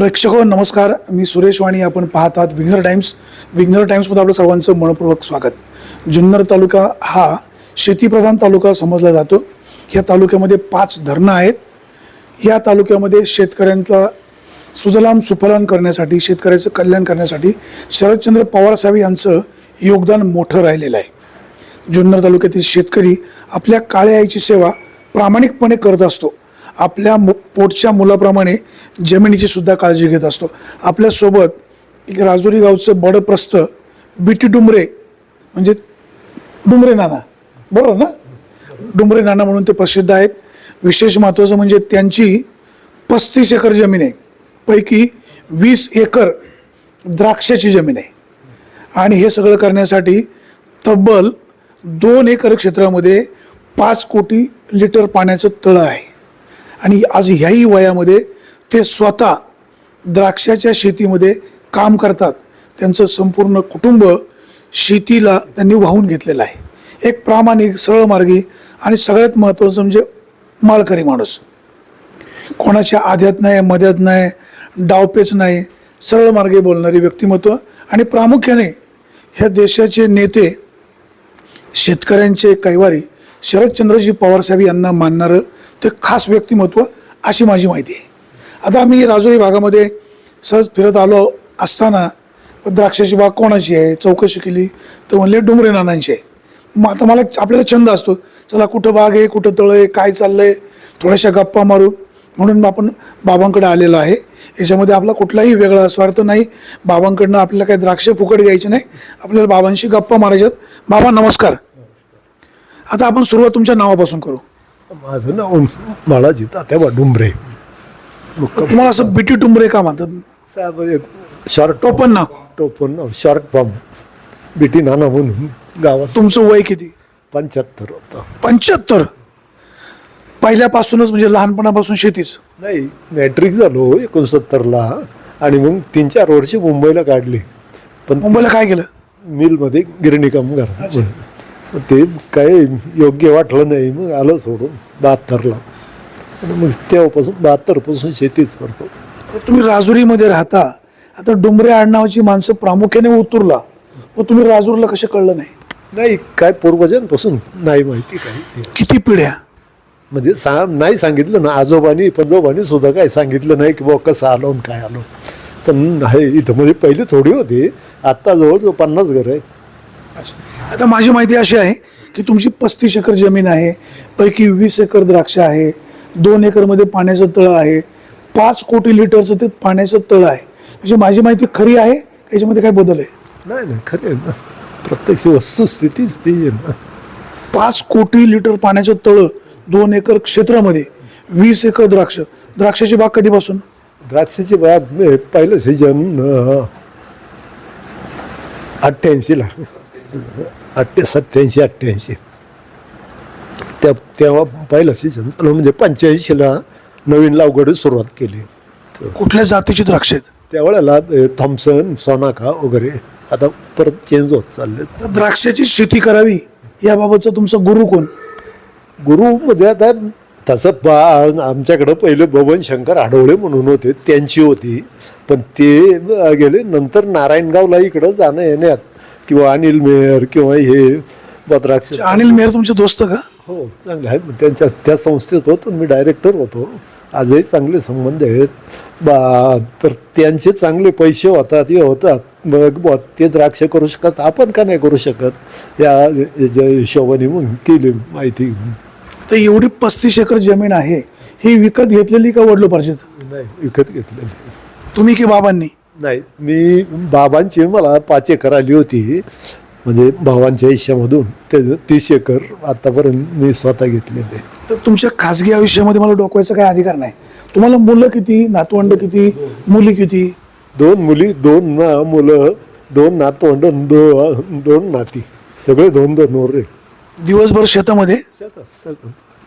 प्रेक्षक हो, नमस्कार. मी सुरेश वाणी. आपण पाहत आहात विघ्नर टाइम्स. विघ्नर टाइम्समध्ये आपलं सर्वांचं मनपूर्वक स्वागत. जुन्नर तालुका हा शेतीप्रधान तालुका समजला जातो. या तालुक्यामध्ये पाच धरणं आहेत. या तालुक्यामध्ये शेतकऱ्यांचा सुजलाम सुफलाम करण्यासाठी शेतकऱ्याचं कल्याण करण्यासाठी शरदचंद्र पवारसाहेब यांचं योगदान मोठं राहिलेलं आहे. जुन्नर तालुक्यातील शेतकरी आपल्या काळ्या आईची सेवा प्रामाणिकपणे करत असतो. आपल्या मु पोटच्या मुलाप्रमाणे जमिनीची सुद्धा काळजी घेत असतो. आपल्यासोबत एक राजुरी गावचं बडप्रस्थ बिटी डुमरे म्हणजे डुमरे नाना. बरोबर ना? डुमरे नाना म्हणून ते प्रसिद्ध आहेत. विशेष महत्त्वाचं म्हणजे त्यांची पस्तीस एकर जमीन आहे. पैकी वीस एकर द्राक्षाची जमीन आहे. आणि हे सगळं करण्यासाठी तब्बल दोन एकर क्षेत्रामध्ये पाच कोटी लिटर पाण्याचं तळं आहे. आणि आज ह्याही वयामध्ये ते स्वतः द्राक्षाच्या शेतीमध्ये काम करतात. त्यांचं संपूर्ण कुटुंब शेतीला त्यांनी वाहून घेतलेलं आहे. एक प्रामाणिक सरळ मार्गी आणि सगळ्यात महत्त्वाचं म्हणजे माळकरी माणूस. कोणाच्या आध्यात नाही मध्यात नाही डावपेच नाही सरळ मार्गे बोलणारे व्यक्तिमत्व आणि प्रामुख्याने ह्या देशाचे नेते शेतकऱ्यांचे कैवारी शरदचंद्रजी पवारसाहेब यांना मानणारं ते खास व्यक्तिमत्व अशी माझी माहिती आहे. आता आम्ही राजोरी भागामध्ये सहज फिरत आलो असताना द्राक्षाची बाग कोणाची आहे चौकशी केली तर म्हणले डुमरे नानांची आहे. मग आता मला आपल्याला छंद असतो चला कुठं बाग आहे कुठं तळ आहे काय चाललं आहे थोड्याशा गप्पा मारू. म्हणून आपण बाबांकडे आलेलो आहे. याच्यामध्ये आपला कुठलाही वेगळा स्वार्थ नाही. बाबांकडनं आपल्याला काही द्राक्ष फुकट घ्यायची नाही. आपल्याला बाबांशी गप्पा मारायच्यात. बाबा नमस्कार. आता आपण सुरुवात तुमच्या नावापासून करू. माझं नाव बाळाजी तात्याबा डुंबरे तुम्हाला असं बिटी टुंबरे का म्हणतात? शॉर्ट टोपण नाव. टोपन नाव शॉर्ट फॉर्म बिटी नाना म्हणून गावात. तुमचं वय किती? पंच्याहत्तर होतं. पंच्याहत्तर? पहिल्यापासूनच म्हणजे लहानपणापासून शेतीच. नाही मॅट्रिक झालो एकोणसत्तरला आणि मग तीन चार वर्ष मुंबईला काढली. पण मुंबईला काय केलं? मिलमध्ये गिरणी कामगार मग ते काय योग्य वाटलं नाही. मग आलं सोडून बहात्तरला. आणि मग तेव्हापासून बहात्तरपासून शेतीच करतो. तुम्ही राजुरीमध्ये राहता. आता डुंबरे आडनावाची माणसं प्रामुख्याने उतरला. मग तुम्ही राजूरला कसे कळलं नाही? नाही काय पूर्वजांपासून नाही माहिती काही. किती पिढ्या? म्हणजे सा नाही सांगितलं ना. आजोबानी पंजोबानी सुद्धा काय सांगितलं नाही की बाबा कसं आलो आणि काय आलो. पण आहे इथं म्हणजे पहिले थोडी होती. आत्ता जवळजवळ पन्नास घर आहेत. आता माझी माहिती अशी आहे की तुमची पस्तीस एकर जमीन आहे पैकी वीस एकर द्राक्ष आहे दोन एकरमध्ये पाण्याचं तळं आहे पाच कोटी लिटरचं ते पाण्याचं तळं आहे. म्हणजे माझी माहिती खरी आहे याच्यामध्ये काय बदल आहे? नाही नाही खरे आहे ना. प्रत्यक्ष वस्तुस्थितीच ती आहे ना. पाच कोटी लिटर पाण्याचं तळं दोन एकर क्षेत्रामध्ये वीस एकर द्राक्ष. द्राक्षाची बाग कधीपासून? द्राक्षाची बाग मे- पहिलं सीजन अठ्ठ्याऐंशीला. अठ्ठ्या सत्याऐंशी अठ्ठ्याऐंशी. त्या तेव्हा पहिलं सीजन चालू म्हणजे पंच्याऐंशीला नवीन लागवड सुरुवात केली. कुठल्या जातीची द्राक्ष आहेत? त्यावेळेला थॉम्सन सोनाका वगैरे आता परत चेंज होत चालले आता द्राक्षाची शेती करावी याबाबतचा तुमचा गुरु कोण? गुरुमध्ये आता तसं बा आमच्याकडं पहिले बबन शंकर आडवळे म्हणून होते त्यांची होती. पण ते गेले नंतर नारायणगावला इकडं जाणं येण्यात किंवा अनिल मेहर किंवा हे बद्राक्ष अनिल मेहर तुमचे दोस्त का? हो चांगले आहे त्यांच्या त्या संस्थेत होतो मी डायरेक्टर होतो. आजही चांगले संबंध आहेत. बा तर त्यांचे चांगले पैसे होतात हे होतात. मग बुवा ते द्राक्ष करू शकत आपण का नाही करू शकत? या हिशोबाने मग केली माहिती. तर एवढी पस्तीस एकर जमीन आहे. ही विकत घेतलेली का वडलोपार्जित? नाही विकत घेतलेली. तुम्ही की बाबांनी? नाही मी बाबांची मला पाच एकर आली होती. म्हणजे भावांच्या हिश्श्यामधून ते तीस एकर आतापर्यंत मी स्वतः घेतलेले तर तुमच्या खाजगी आयुष्यामध्ये मला डोकवायचा काही अधिकार नाही. तुम्हाला मुलं किती नातवंड किती मुली किती? दोन मुली दोन ना मुलं दोन नातवंड दो दोन नाती. सगळे दोन दोन ओरे दिवसभर शेतामध्ये?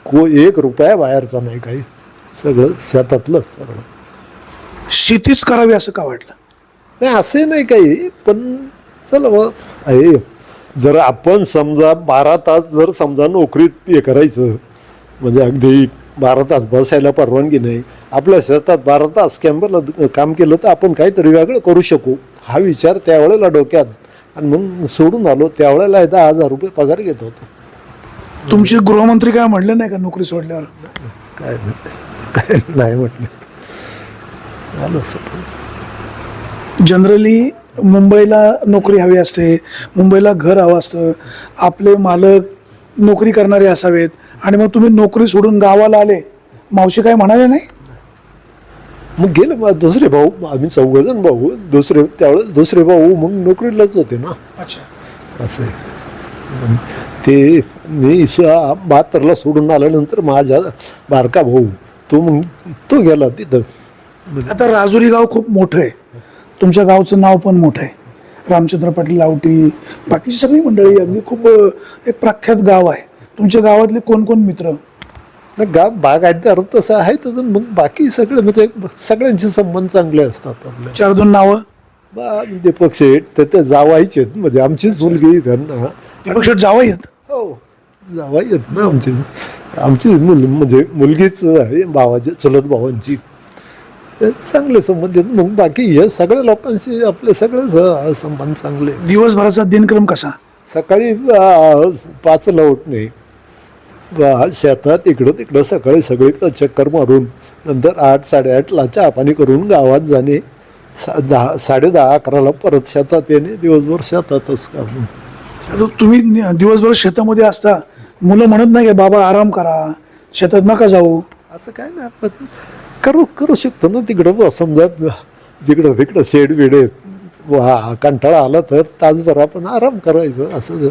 को एक रुपया बाहेरचा नाही काही. सगळं शेतातलंच सगळं. शेतीच करावी असं का वाटलं? नाही असे नाही काही पण चला बा आहे जर आपण समजा बारा तास जर समजा नोकरीत हे करायचं म्हणजे अगदी बारा तास बसायला परवानगी नाही आपल्या शेतात बारा तास कॅम्पला काम केलं तर आपण काहीतरी वेगळं करू शकू. हा विचार त्यावेळेला डोक्यात आणि मग सोडून आलो त्यावेळेला दहा हजार रुपये पगार घेत होतो. तुमचे गृहमंत्री काय म्हणले नाही का नोकरी सोडल्यावर? काय नाही काय नाही म्हटलं. आलो सर जनरली मुंबईला नोकरी हवी असते मुंबईला घर हवं असतं आपले मालक नोकरी करणारे असावेत आणि मग तुम्ही नोकरी सोडून गावाला आले मावशी काय म्हणाले नाही? मग गेले मग दुसरे भाऊ आम्ही चौघजण भाऊ दुसरे त्यावेळेस दुसरे भाऊ मग नोकरीलाच होते ना. अच्छा. असं ते मी बहात्तरला सोडून आल्यानंतर माझा बारका भाऊ तो मग तो गेला तिथं. आता राजुरी गाव खूप मोठं आहे. तुमच्या गावचं नाव पण मोठं आहे. रामचंद्र पाटील लावटी बाकीची सगळी मंडळी अगदी खूप एक प्रख्यात गाव आहे. तुमच्या गावातले कोण कोण मित्र? नाही, गाव बागायतदार तसं आहे तर मग बाकी सगळे म्हणजे सगळ्यांचे संबंध चांगले असतात आपल्या चार दोन नावं? बा दीपक शेठ तर ते जावायचे आहेत. म्हणजे आमचीच मुलगी त्यांना. दीपक शेठ जावं येत हो जावाई आहेत ना आमची. आमची मुल म्हणजे मुलगीच आहे भावाची चुलत भावांची. चांगले संबंध आहेत. मग बाकी हे सगळ्या लोकांशी आपले सगळे स- संबंध चांगले. दिवसभराचा दिनक्रम कसा? सकाळी पाचला उठणे. शेतात इकडं तिकडं सकाळी सगळीकडं चक्कर मारून नंतर आठ साडेआठला चहा पाणी करून गावात जाणे. सा दहा साडे दहा अकराला परत शेतात येणे. दिवसभर शेतातच काम. आता तुम्ही दिवसभर शेतामध्ये असता मुलं म्हणत नाही का बाबा आराम करा. शेतात नका जाऊ. असं काय नाही आपण करू करू शकतो ना तिकडं बा समजा जिकडं तिकडं शेड बिड आहेत वा कंटाळा आला तर तासभर आपण आराम करायचं असं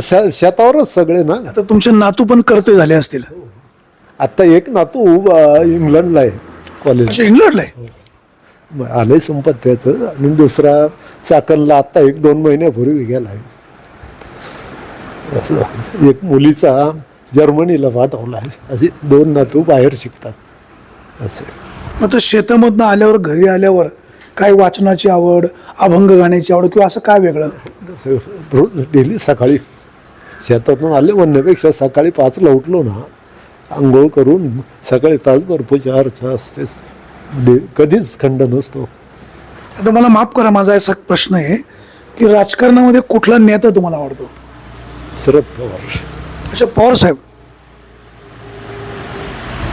शे शेतावरच सगळे ना. आता तुमचे नातू पण करते झाले असतील. आत्ता एक नातू इंग्लंडला आहे कॉलेज इंग्लंडला आहे? आलंय संपत त्याचं आणि दुसरा चाकणला आत्ता एक दोन महिन्यापूर्वी गेलाय. असं एक मुलीचा जर्मनीला पाठवला आहे असे दोन नातू बाहेर शिकतात. असे मग तर शेतामधनं आल्यावर घरी आल्यावर काय वाचनाची आवड अभंग गाण्याची आवड किंवा असं काय वेगळं? डेली सकाळी शेतातून आले म्हणण्यापेक्षा सकाळी पाचला उठलो ना आंघोळ करून सकाळी तासभर पूजा अर्चा असतेच कधीच खंड नसतो. आता मला माफ करा माझा असा प्रश्न आहे की राजकारणामध्ये कुठला नेता तुम्हाला आवडतो? शरद पवार. अच्छा पवार साहेब.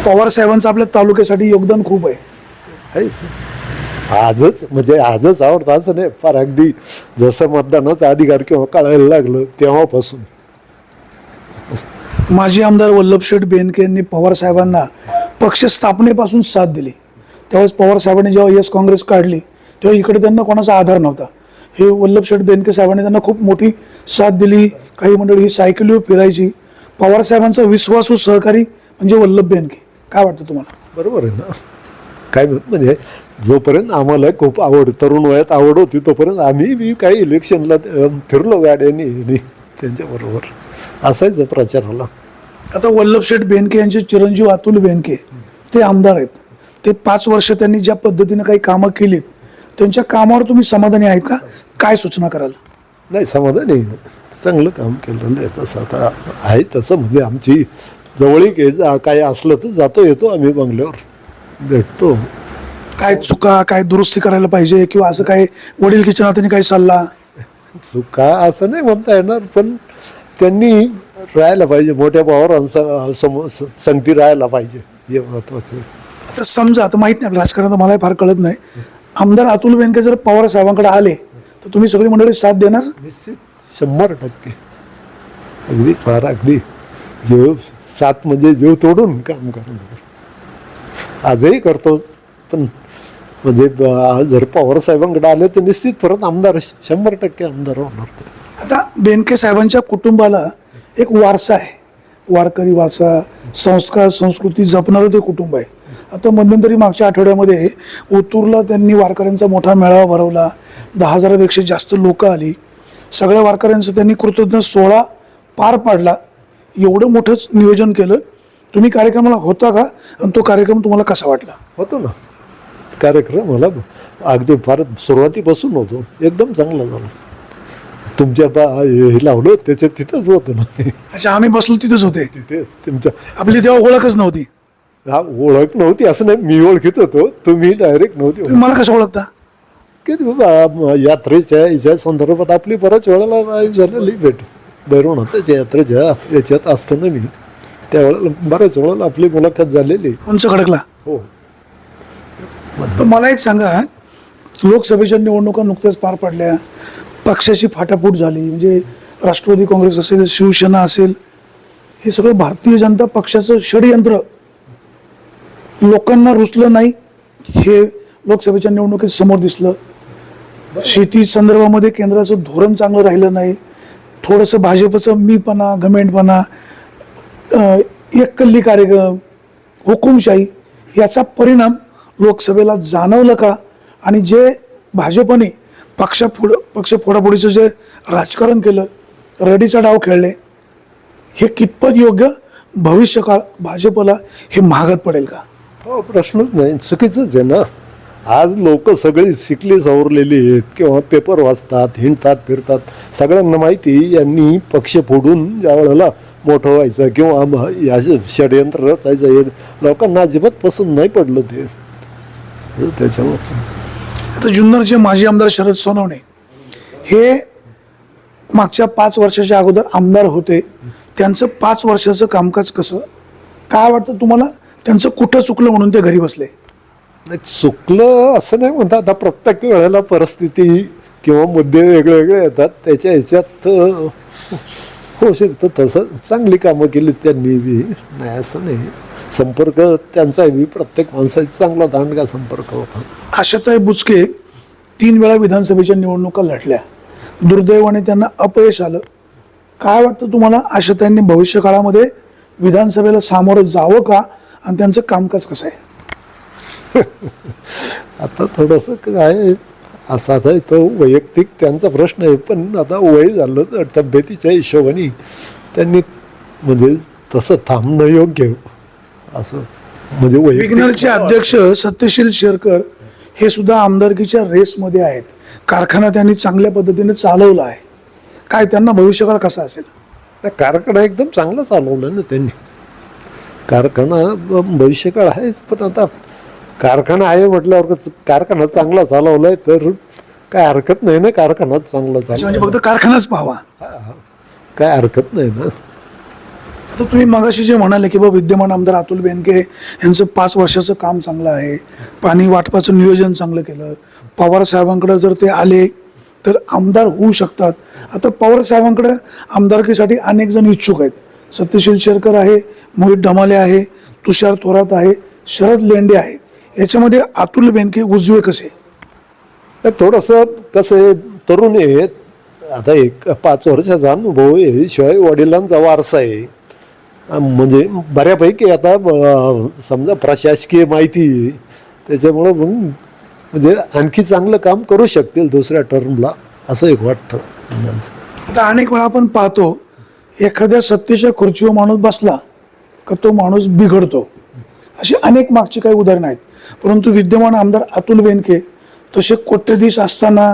पवार साहेबांचं आपल्या तालुक्यासाठी योगदान खूप आहे. आजच म्हणजे आजच आवडतं असं नाही फार अगदी जसं मतदानाचा अधिकार किंवा कळायला लागलं तेव्हापासून. माजी आमदार वल्लभ शेठ बेनके यांनी पवार साहेबांना पक्ष स्थापनेपासून साथ दिली. त्यावेळेस पवार साहेबांनी जेव्हा यस काँग्रेस काढली तेव्हा इकडे त्यांना कोणाचा आधार नव्हता. हे वल्लभ शेठ बेनके साहेबांनी त्यांना खूप मोठी साथ दिली. काही मंडळी ही सायकलीवर फिरायची. पवार साहेबांचा विश्वासू सहकारी म्हणजे वल्लभ बेनके. काय वाटतं तुम्हाला? बरोबर आहे ना. काय म्हणजे जोपर्यंत आम्हाला खूप आवड तरुण वयात आवड होती तोपर्यंत आम्ही बी काही इलेक्शनला अं, फिरलो गाड्याने ह्यानी त्यांच्याबरोबर असायचं प्रचाराला. आता वल्लभ शेठ बेनके यांचे चिरंजीव अतुल बेनके ते आमदार आहेत. ते पाच वर्ष त्यांनी ज्या पद्धतीने काही कामं केलीत त्यांच्या कामावर तुम्ही समाधानी आहेत का? काय सूचना कराल? नाही समाधान. चांगलं काम केलेलं आहे. तसं आता आहे तसं म्हणजे आमची जवळीक काय असलं तर जातो येतो आम्ही बंगल्यावर भेटतो. काय चुका काय दुरुस्ती करायला पाहिजे किंवा असं काय वडील नात्याने काही सल्ला? चुका असं नाही म्हणता येणार पण त्यांनी राहायला पाहिजे मोठ्या भावावर संगती राहायला पाहिजे हे महत्वाचं आहे. असं समजा आता माहीत नाही राजकारणात मलाही फार कळत नाही. आमदार अतुल बेनके जर पवार साहेबांकडे आले तर तुम्ही सगळी मंडळी साथ देणार? निश्चित शंभर टक्के. अगदी फार अगदी. जीव सात म्हणजे जीव तोडून काम करून आजही करतोच पण म्हणजे जर पवार साहेबांकडे आले तर निश्चित परत आमदार शंभर टक्के आमदार होणार ते. आता बेनके साहेबांच्या कुटुंबाला एक वारसा आहे. वारकरी वारसा संस्कार संस्कृती जपणारं ते कुटुंब आहे. आता मध्यंतरी मागच्या आठवड्यामध्ये ओतूरला त्यांनी वारकऱ्यांचा मोठा मेळावा भरवला. दहा हजारापेक्षा जास्त लोकं आली. सगळ्या वारकऱ्यांचं त्यांनी कृतज्ञ सोहळा पार पाडला. एवढं मोठंच नियोजन केलं. तुम्ही कार्यक्रमाला होता का? आणि तो कार्यक्रम तुम्हाला कसा वाटला? होतो ना. कार्यक्रम मला अगदी फार सुरुवातीपासून होतो. एकदम चांगला झाला. तुमच्या बा हे लावलं त्याच्यात तिथंच होतं ना. अच्छा आम्ही बसलो तिथेच होते. तिथेच तुमच्या आपली तेव्हा ओळखच नव्हती. हा ओळख नव्हती असं नाही मी ओळखीत होतो. तुम्ही डायरेक्ट नव्हती. तुम्ही मला कसं ओळखता? किती बाबा यात्रेच्या याच्या संदर्भात आपली बऱ्याच वेळेला झालेली भेट. भैरवनाथाच्या यात्रेच्या याच्यात असतो ना मी त्यावेळेला बऱ्याच वेळेला आपली मुलाखत झालेली. उंच खडकला. हो. तर मला एक सांगा लोकसभेच्या निवडणुका नुकत्याच पार पडल्या पक्षाची फाटाफूट झाली म्हणजे राष्ट्रवादी काँग्रेस असेल शिवसेना असेल हे सगळं भारतीय जनता पक्षाचं षडयंत्र. लोकांना रुचलं नाही हे लोकसभेच्या निवडणुकीत समोर दिसलं. शेती संदर्भामध्ये केंद्राचं धोरण चांगलं राहिलं नाही थोडंसं भाजपचं मीपणा गमेंटपणा एककल्ली कार्यक्रम हुकुमशाही याचा परिणाम लोकसभेला जाणवलं का? आणि जे भाजपने पक्षापुढ पक्ष फोडाफोडीचं जे राजकारण केलं रडीचा डाव खेळले हे कितपत योग्य? भविष्यकाळ भाजपला हे महागात पडेल का? हो प्रश्नच नाही. चुकीचंच आहे ना. आज लोक सगळी शिकली सवरलेली आहेत किंवा पेपर वाचतात हिंडतात फिरतात. सगळ्यांना माहिती यांनी पक्ष फोडून ज्या वेळेला मोठं व्हायचं किंवा या षडयंत्र रचायचं हे लोकांना अजिबात पसंत नाही पडलं ते. त्याच्यामुळे. आता जुन्नरचे माजी आमदार शरद सोनवणे हे मागच्या पाच वर्षाच्या अगोदर आमदार होते. त्यांचं पाच वर्षाचं कामकाज कसं? काय वाटतं तुम्हाला? त्यांचं कुठं चुकलं म्हणून ते घरी बसले? नाही, चुकलं असं नाही म्हणता आता प्रत्येक वेळेला परिस्थिती किंवा मुद्दे वेगळे वेगळे येतात त्याच्या ह्याच्यात होऊ शकतं. तसं चांगली कामं केली त्यांनी बी. नाही असं नाही. संपर्क त्यांचा बी. प्रत्येक माणसाचा चांगला दांडगा संपर्क होता. आशाताई बुचके तीन वेळा विधानसभेच्या निवडणुका लढल्या. दुर्दैवाने त्यांना अपयश आलं. काय वाटतं तुम्हाला? आशाताईंनी भविष्य काळामध्ये विधानसभेला सामोरं जावं का? आणि त्यांचं कामकाज कसं आहे? आता थोडंसं काय असा आता तो वैयक्तिक त्यांचा प्रश्न आहे पण आता वय झालं तर तब्येतीच्या हिशोबाने त्यांनी म्हणजे तसं थांबणं योग्य. असं म्हणजे विग्नरचे अध्यक्ष सत्यशील शेरकर हे सुद्धा आमदारकीच्या रेसमध्ये आहेत. कारखाना त्यांनी चांगल्या पद्धतीने चालवला आहे. काय त्यांना भविष्यकाळ कसा असेल? कारखाना एकदम चांगला चालवला ना त्यांनी. कारखाना भविष्यकाळ आहेच पण आता कारखाना आहे म्हटल्यावर कारखाना चांगला चालवलाय तर काय हरकत नाही ना कारखाना चांगला म्हणजे चालला फक्त कारखानाच पाहावा. काय हरकत नाही ना. आता तुम्ही मगाशी जे म्हणाले की बाबा विद्यमान आमदार अतुल बेनके यांचं पाच वर्षाचं काम चांगलं आहे पाणी वाटपाचं नियोजन चांगलं केलं पवार साहेबांकडे जर ते आले तर आमदार होऊ शकतात. आता पवार साहेबांकडे आमदारकीसाठी अनेक जण इच्छुक आहेत. सत्यशील शेरकर आहे मोहित ढमाले आहे तुषार थोरात आहे शरद लेंडे आहे. याच्यामध्ये अतुल बेनके उजवे कसे? थोडंसं कसं आहे तरुण आहेत आता एक पाच वर्षाचा अनुभव आहे. शिवाय वडिलांचा वारसा आहे. म्हणजे बऱ्यापैकी आता समजा प्रशासकीय माहिती त्याच्यामुळं मग म्हणजे आणखी चांगलं काम करू शकतील दुसऱ्या टर्मला असं एक वाटतं. अंदाज आता अनेक वेळा आपण पाहतो एखाद्या सत्तेच्या खुर्चीवर माणूस बसला का तो माणूस बिघडतो. अशी अनेक मागची काही उदाहरणं आहेत. परंतु विद्यमान आमदार अतुल बेनके तसे कोट्यधीश असताना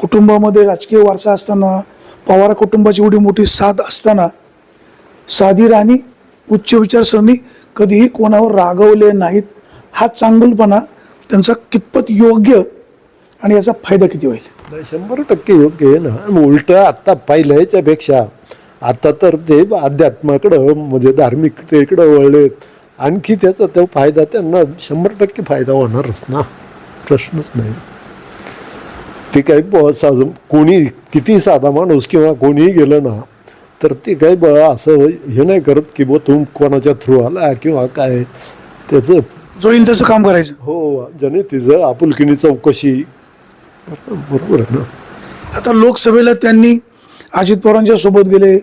कुटुंबामध्ये राजकीय वारसा असताना पवार कुटुंबाची एवढी मोठी साथ असताना साधी राणी उच्च विचारसरणी कधीही कोणावर रागवले नाहीत हा चांगलपणा त्यांचा कितपत योग्य आणि याचा फायदा किती होईल? शंभर टक्के योग्य आहे ना. उलट आत्ता पाहिलं याच्यापेक्षा आता तर ते अध्यात्माकडं म्हणजे धार्मिकतेकडं वळलेत. आणखी त्याचा तो फायदा त्यांना शंभर टक्के फायदा होणारच ना? प्रश्नच नाही. ते काही ब- सा- कोणी किती साधा माणूस किंवा कोणीही गेलं ना तर ते काही ब असं हे नाही करत की बुवा तू कोणाच्या थ्रू आला किंवा काय त्याचं जो येईल त्याचं काम करायचं. हो ज्याने तिचं आपुलकीनी चौकशी बरोबर आहे ना? आता लोकसभेला त्यांनी अजित पवारांच्या सोबत गेले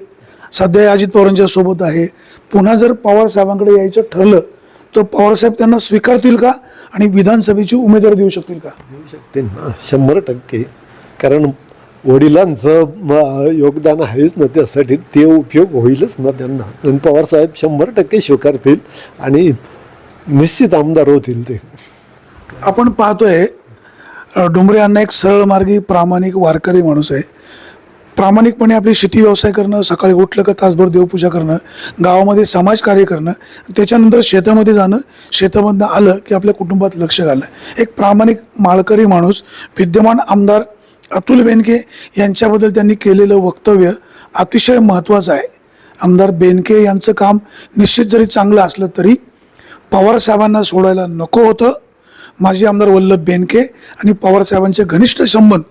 सध्या अजित पवारांच्या सोबत आहे. पुन्हा जर पवार साहेबांकडे यायचं ठरलं तर पवारसाहेब त्यांना स्वीकारतील का? आणि विधानसभेची उमेदवारी देऊ शकतील का? देऊ शकते ना शंभर टक्के. कारण वडिलांचं योगदान आहेच ना त्यासाठी ते उपयोग होईलच ना त्यांना. आणि पवारसाहेब शंभर टक्के स्वीकारतील आणि निश्चित आमदार होतील ते. आपण पाहतोय डोंगरे अण्णा एक सरळ मार्गी प्रामाणिक वारकरी माणूस आहे. प्रामाणिकपणे आपली शेती व्यवसाय करणं सकाळी उठलं का तासभर देवपूजा करणं गावामध्ये समाजकार्य करणं त्याच्यानंतर शेतामध्ये जाणं शेतामधनं आलं की आपल्या कुटुंबात लक्ष घालणं. एक प्रामाणिक माळकरी माणूस विद्यमान आमदार अतुल बेनके यांच्याबद्दल त्यांनी केलेलं वक्तव्य अतिशय महत्त्वाचं आहे. आमदार बेनके यांचं काम निश्चित जरी चांगलं असलं तरी पवार साहेबांना सोडायला नको होतं. माजी आमदार वल्लभ बेनके आणि पवारसाहेबांचे घनिष्ठ संबंध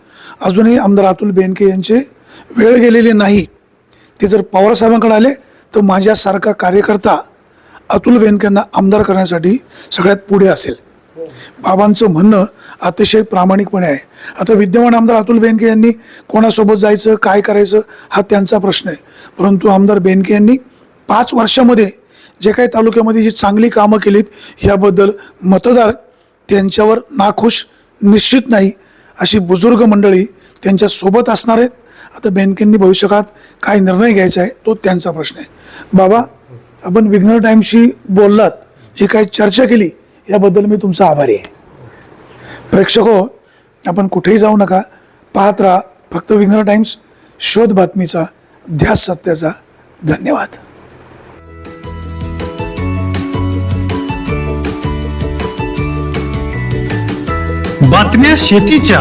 अजूनही आमदार अतुल बेनके यांचे वेळ गेलेली नाही. ते जर पवारसाहेबांकडे आले तर माझ्यासारखा कार्यकर्ता अतुल बेनकेंना आमदार करण्यासाठी सगळ्यात पुढे असेल. बाबांचं म्हणणं अतिशय प्रामाणिकपणे आहे. आता विद्यमान आमदार अतुल बेनके यांनी कोणासोबत जायचं काय करायचं हा त्यांचा प्रश्न आहे. परंतु आमदार बेनके यांनी पाच वर्षामध्ये जे काही तालुक्यामध्ये जी चांगली कामं केलीत याबद्दल मतदार त्यांच्यावर नाखुश निश्चित नाही अशी बुजुर्ग मंडळी त्यांच्यासोबत असणार आहेत. आता बेनकेंनी भविष्यकाळात काय निर्णय घ्यायचा आहे तो त्यांचा प्रश्न आहे. बाबा आपण विघ्नर टाईमशी बोललात जी काही चर्चा केली याबद्दल मी तुमचा आभारी आहे. प्रेक्षक हो आपण कुठेही जाऊ नका पाहत राहा फक्त विघ्नर टाइम्स शोध बातमीचा ध्यास सत्याचा धन्यवाद. बातम्या शेतीच्या.